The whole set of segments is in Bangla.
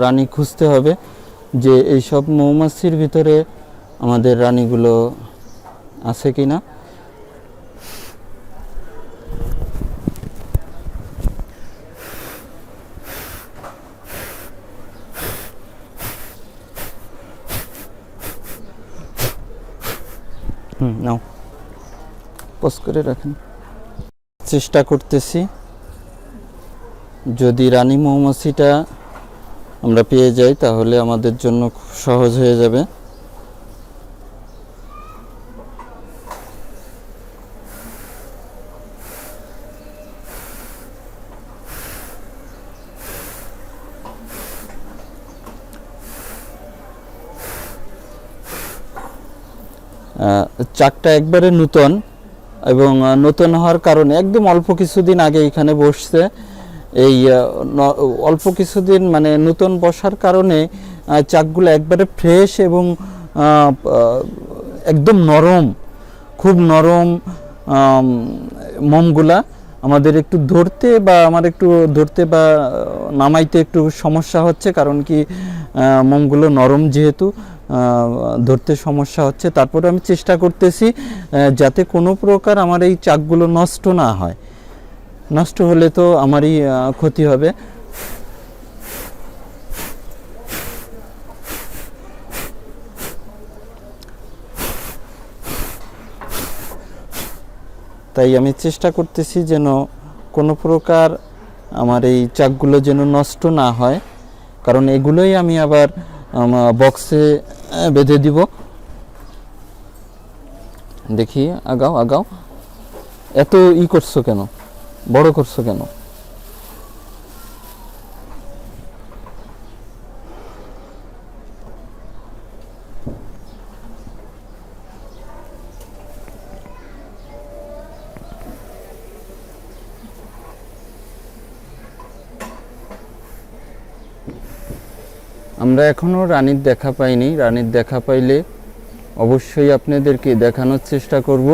রানী খুঁজতে হবে যে এই সব মৌমাছির ভিতরে আমাদের রানীগুলো আছে কি না হুম, নাও। করে রাখেন। চেষ্টা করতেছি। যদি রানী মৌমাছিটা আমরা পেয়ে যাই, তাহলে আমাদের জন্য খুব সহজ হয়ে যাবে। চাকটা একবারে নূতন এবং নতুন হওয়ার কারণে একদম অল্প কিছুদিন আগে এখানে বসছে। এই অল্প কিছুদিন মানে নতুন বসার কারণে চাকগুলো একবারে ফ্রেশ এবং একদম নরম, খুব নরম মোমগুলা আমাদের একটু ধরতে বা আমার একটু ধরতে বা নামাইতে একটু সমস্যা হচ্ছে, কারণ কি মোমগুলো নরম যেহেতু ধরতে সমস্যা হচ্ছে। তারপরে আমি চেষ্টা করতেছি যাতে কোনো প্রকার আমার এই চাকগুলো নষ্ট না হয়। নষ্ট হলে তো আমারই ক্ষতি হবে। তাই আমি চেষ্টা করতেছি যেন কোনো প্রকার আমার এই চাকগুলো যেন নষ্ট না হয়। কারণ এগুলোই আমি আবার বক্সে বেঁধে দিব। দেখি, আগাও আগাও। এত ই করছ কেন? বড় করছ কেন? আমরা এখনও রানীর দেখা পাইনি। রানীর দেখা পাইলে অবশ্যই আপনাদেরকে দেখানোর চেষ্টা করব।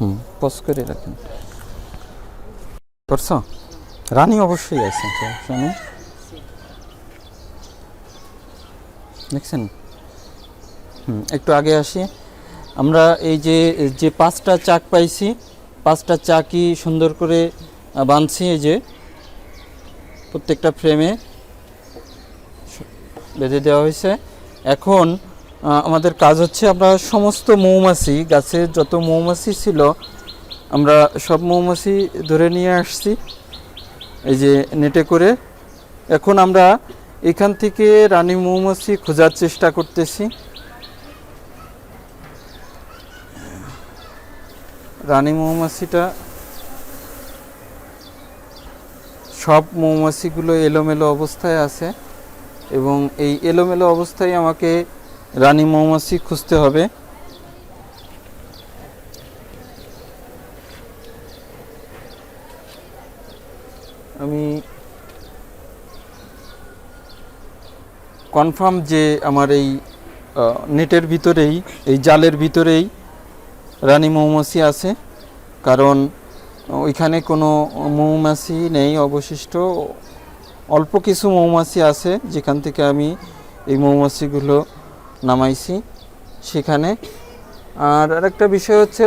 হুম। পজ করে রাখেন। করছ রানী অবশ্যই আছে নেই। দেখছেন? হুম, একটু আগে আসি। আমরা এই যে যে পাঁচটা চাক পাইছি, পাঁচটা চাকই সুন্দর করে বাঁধছি এই যে, প্রত্যেকটা ফ্রেমে। বেঁধে দেওয়া হয়েছে। এখন আমাদের কাজ হচ্ছে আমরা সমস্ত মৌমাছি, গাছের যত মৌমাছি ছিল, আমরা সব মৌমাছি ধরে নিয়ে আসছি, এই যে নেটে করে। এখন আমরা এখান থেকে রানী মৌমাছি খোঁজার চেষ্টা করতেছি। রানী মৌমাছিটা, সব মৌমাছিগুলো এলোমেলো অবস্থায় আছে এবং এই এলোমেলো অবস্থায় আমাকে রানী মৌমাছি খুঁজতে হবে। আমি কনফার্ম যে আমার এই নেটের ভিতরেই, এই জালের ভিতরেই রানী মৌমাছি আছে। কারণ ওইখানে কোনো মৌমাছি নেই অবশিষ্ট। অল্প কিছু মৌমাছি আছে, যেখান থেকে আমি এই মৌমাছিগুলো নামাইছি সেখানে। আর আরেকটা বিষয় হচ্ছে